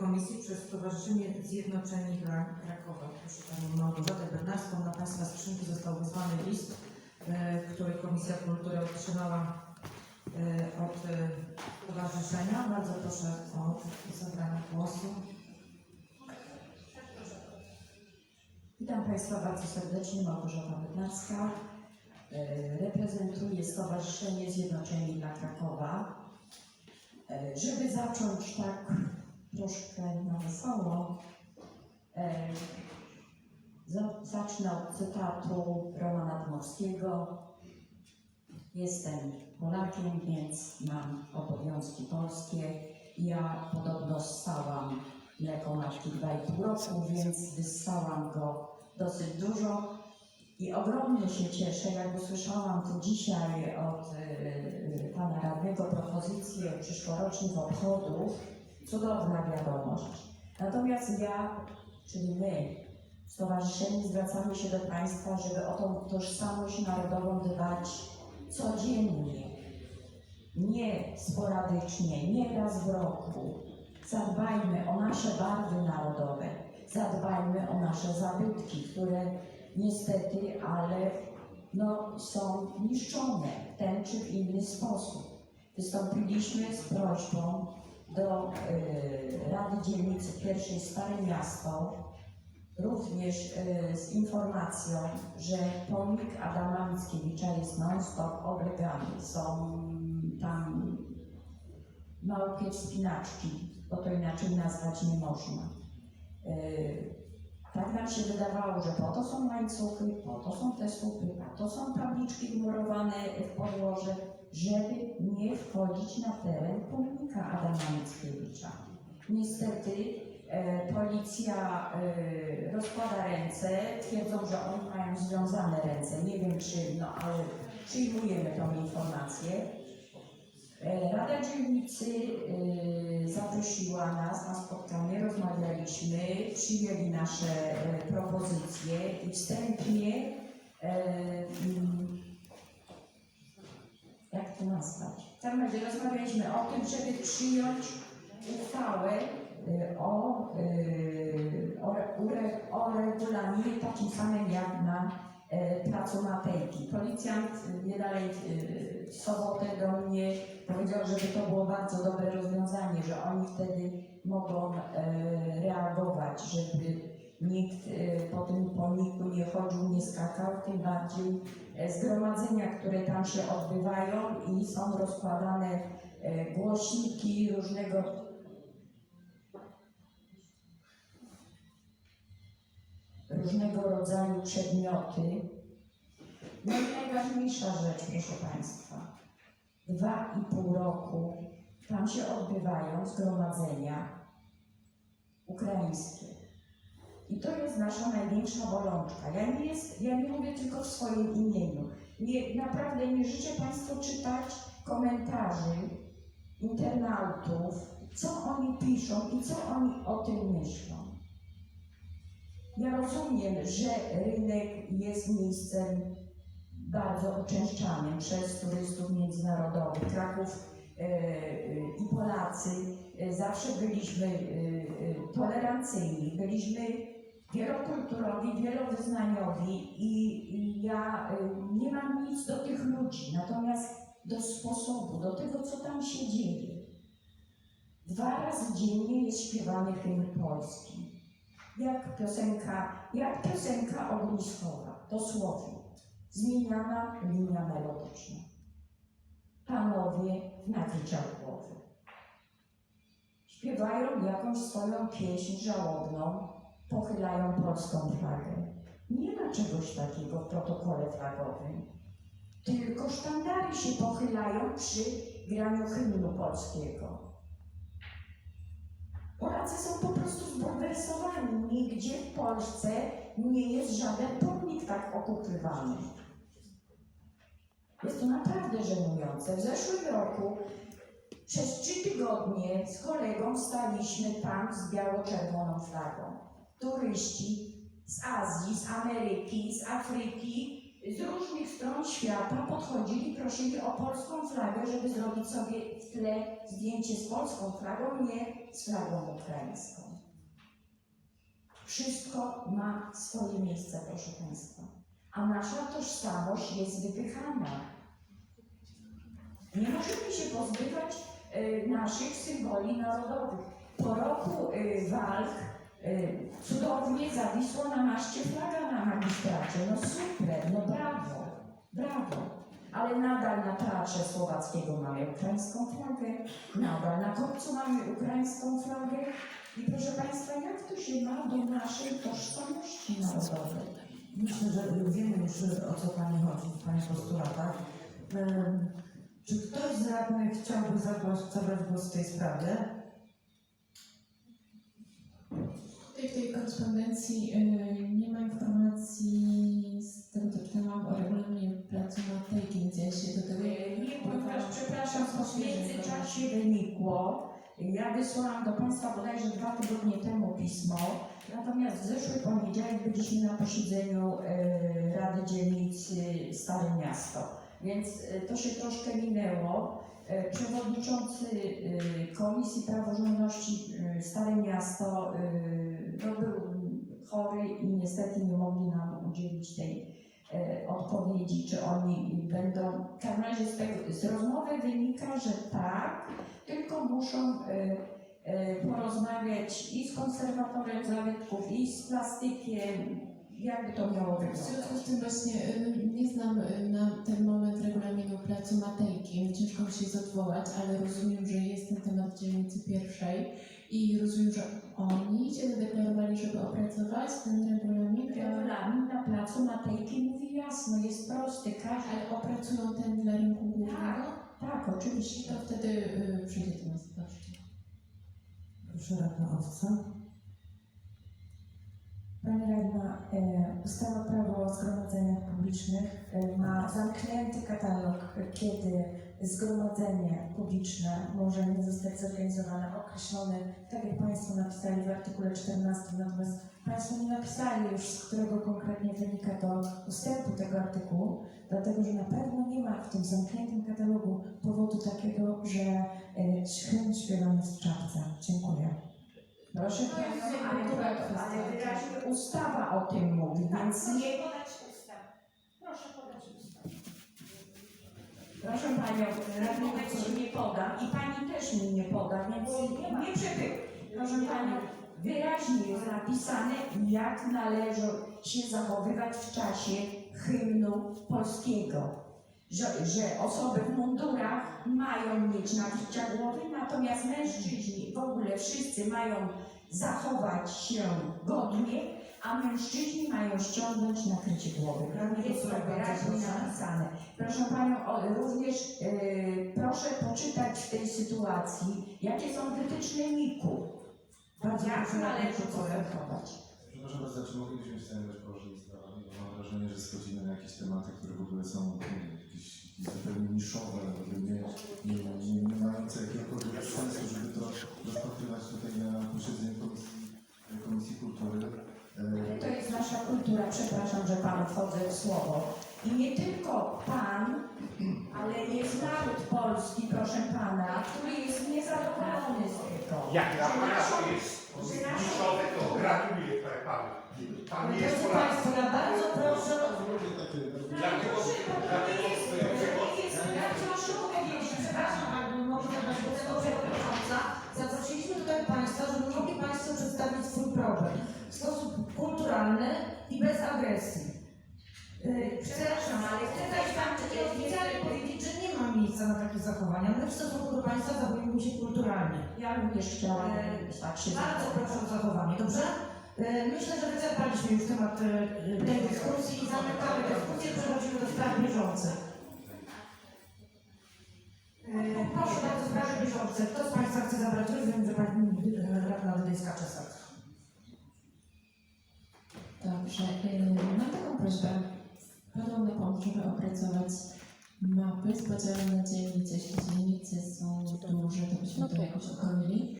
komisji przez Stowarzyszenie Zjednoczeni dla Krakowa. Proszę Panią Małgorzatę Bernacką. Na Państwa skrzynki został wysłany list, e, który Komisja Kultury otrzymała e, od e, Stowarzyszenia. Bardzo proszę o zabranie głosu. Witam Państwa bardzo serdecznie, Małgorzata Bednarska. E, Reprezentuję Stowarzyszenie Zjednoczeni dla Krakowa. E, Żeby zacząć tak troszkę na wesoło, e, za- zacznę od cytatu Romana Dmowskiego. Jestem Polakiem, więc mam obowiązki polskie. Ja podobno ssałam mleko matki 2,5 roku, więc wyssałam go dosyć dużo. I ogromnie się cieszę, jak usłyszałam tu dzisiaj od y, pana radnego propozycję przyszłorocznych obchodów. Cudowna wiadomość. Natomiast ja, czyli my, stowarzyszeni, zwracamy się do Państwa, żeby o tą tożsamość narodową dbać codziennie, nie sporadycznie, nie raz w roku. Zadbajmy o nasze barwy narodowe, zadbajmy o nasze zabytki, które niestety, ale no, są niszczone w ten czy inny sposób. Wystąpiliśmy z prośbą do y, Rady Dzielnicy Pierwszej Stare Miasto, również y, z informacją, że pomnik Adama Mickiewicza jest non-stop oblegany. Są tam małpie wspinaczki, bo to inaczej nazwać nie można. Tak nam się wydawało, że po to są łańcuchy, po to są te słupy, po to są tabliczki wmurowane w podłoże, żeby nie wchodzić na teren pomnika Adama Mickiewicza. Niestety e, policja e, rozkłada ręce, twierdzą, że oni mają związane ręce. Nie wiem czy, no ale przyjmujemy tą informację. E, Rada Dzielnicy e, zaprosiła nas na spotkanie, rozmawialiśmy, przyjęli nasze e, propozycje i wstępnie, mm, jak to nazwać? W każdym razie rozmawialiśmy o tym, żeby przyjąć uchwałę o, o, o regulaminie takim samym jak na placu Matejki. Policjant e, nie dalej e, w sobotę do mnie powiedział, żeby to było bardzo dobre rozwiązanie, że oni wtedy mogą e, reagować, żeby nikt e, po tym pomniku nie chodził, nie skakał, tym bardziej e, zgromadzenia, które tam się odbywają i są rozkładane e, głośniki różnego różnego rodzaju przedmioty. No i najważniejsza rzecz, proszę Państwa, dwa i pół roku tam się odbywają zgromadzenia ukraińskie. I to jest nasza największa bolączka. Ja nie, jest, ja nie mówię tylko w swoim imieniu. Nie, naprawdę nie życzę Państwu czytać komentarzy internautów, co oni piszą i co oni o tym myślą. Ja rozumiem, że rynek jest miejscem bardzo uczęszczanym przez turystów międzynarodowych. Kraków e, e, i Polacy e, zawsze byliśmy tolerancyjni, byliśmy wielokulturowi, wielowyznaniowi i, ja nie mam nic do tych ludzi, natomiast do sposobu, do tego, co tam się dzieje. Dwa razy dziennie jest śpiewany hymn polski. Jak piosenka, jak piosenka ogniskowa, dosłownie. Zmieniana linia melodyczna. Panowie w nakryciach głowy. Śpiewają jakąś swoją pieśń żałobną, pochylają polską flagę. Nie ma czegoś takiego w protokole flagowym. Tylko sztandary się pochylają przy graniu hymnu polskiego. Polacy są po prostu zbulwersowani. Nigdzie w Polsce nie jest żaden pomnik tak okupywany. Jest to naprawdę żenujące. W zeszłym roku przez trzy tygodnie z kolegą staliśmy tam z biało-czerwoną flagą. Turyści z Azji, z Ameryki, z Afryki, z różnych stron świata podchodzili, prosili o polską flagę, żeby zrobić sobie w tle zdjęcie z polską flagą, nie z ukraińską. Wszystko ma swoje miejsce, proszę Państwa. A nasza tożsamość jest wypychana. Nie możemy się pozbywać y, naszych symboli narodowych. Po roku y, walk y, cudownie zawisła na maszcie flaga na magistracie. No super, no brawo, brawo. Ale nadal na Teatrze Słowackiego mamy ukraińską flagę, nadal na kopcu mamy ukraińską flagę. I proszę Państwa, jak to się ma do naszej tożsamości narodowej? Myślę, że wiemy już o co Pani chodzi w Pani postulatach. Em, Czy ktoś z radnych chciałby zabrać głos w tej sprawie? Tutaj w tej korespondencji y, nie ma informacji międzyczasie wynikło, ja wysłałam do Państwa bodajże dwa tygodnie temu pismo, natomiast w zeszły poniedziałek byliśmy na posiedzeniu y, Rady Dzielnicy Stare Miasto, więc y, to się troszkę minęło. Y, Przewodniczący Komisji Praworządności Stare Miasto no, był chory i niestety nie mogli nam udzielić tej e, odpowiedzi, czy oni będą. Razie z, z rozmowy wynika, że tak, tylko muszą e, e, porozmawiać i z konserwatorem zabytków, i z plastykiem, jakby to miało W wyglądać. związku z tym właśnie y, nie znam y, na ten moment regulaminu placu Matejki, ciężko mi się jest odwołać, ale rozumiem, że jest ten temat w dzielnicy pierwszej i rozumiem, że oni się zadeklarowali, żeby opracować ten regulamin, a- Regulamin na placu Matejki mówi jasno, jest prosty, każdy. ale opracują ten dla rynku głównego. Tak, oczywiście. To wtedy y, przyjdzie do nas, zobaczcie. Proszę radna Owca. Pani Radna, e, ustawa prawo o zgromadzeniach publicznych e, ma zamknięty katalog, e, kiedy zgromadzenie publiczne może nie zostać zorganizowane, określone, tak jak Państwo napisali w artykule 14, natomiast Państwo nie napisali już, z którego konkretnie wynika to ustępu tego artykułu, dlatego że na pewno nie ma w tym zamkniętym katalogu powodu takiego, że hymn śpiewany jest w czapce. Dziękuję. Proszę Panią, ale, wyraźnie ustawa o tym mówi, więc nie Proszę Panią, radnego Ci nie podam i Pani też mi nie poda, więc nie przepył. Proszę Panią, wyraźnie jest napisane, jak należy się zachowywać w czasie hymnu polskiego. Że, że osoby w mundurach mają mieć nakrycia głowy, natomiast mężczyźni, w ogóle wszyscy mają zachować się godnie, a mężczyźni mają ściągnąć nakrycie głowy. Jest to wyraźnie napisane. Proszę Panią, o, również y, proszę poczytać w tej sytuacji, jakie są wytyczne MIK-u. Bardzo Jak proszę należy postępować. Przepraszam bardzo, czy moglibyśmy się zajmować wrażenie, że schodzimy na jakieś tematy, które w ogóle są nie wiem, jakieś, jakieś zupełnie niszowe, jakby nie, nie, nie, nie mające jakiegokolwiek sensu, żeby to rozpatrywać tutaj na posiedzeniu Komisji, komisji Kultury. E, To jest nasza kultura, przepraszam, że Panu wchodzę w słowo. I nie tylko Pan, ale jest naród polski, proszę Pana, który jest niezadowolony z tego. Jak na że naszą- to jest że naszą- niszowe, to gratuluję Panu. Pan jest Drodzy Polakiem. Państwo, ja bardzo takie zachowania. My w stosunku do Państwa zachowujemy się kulturalnie. Ja również chciałam Eee, tak się Bardzo proszę o zachowanie, dobrze? Yy, Myślę, że wyczerpaliśmy już temat yy, tej dyskusji i zamykamy dyskusję, przechodzimy do spraw bieżących. Yy, Proszę bardzo, sprawy bieżące. Kto z Państwa chce zabrać głos? Wiem, że Pani yy, radna Wydyjska Czesek. Dobrze, y, mam taką prośbę. Padło na pomysł, żeby opracować mapy z podziałem na dzielnice. Jeśli dzielnice są duże, to byśmy to jakoś okroili.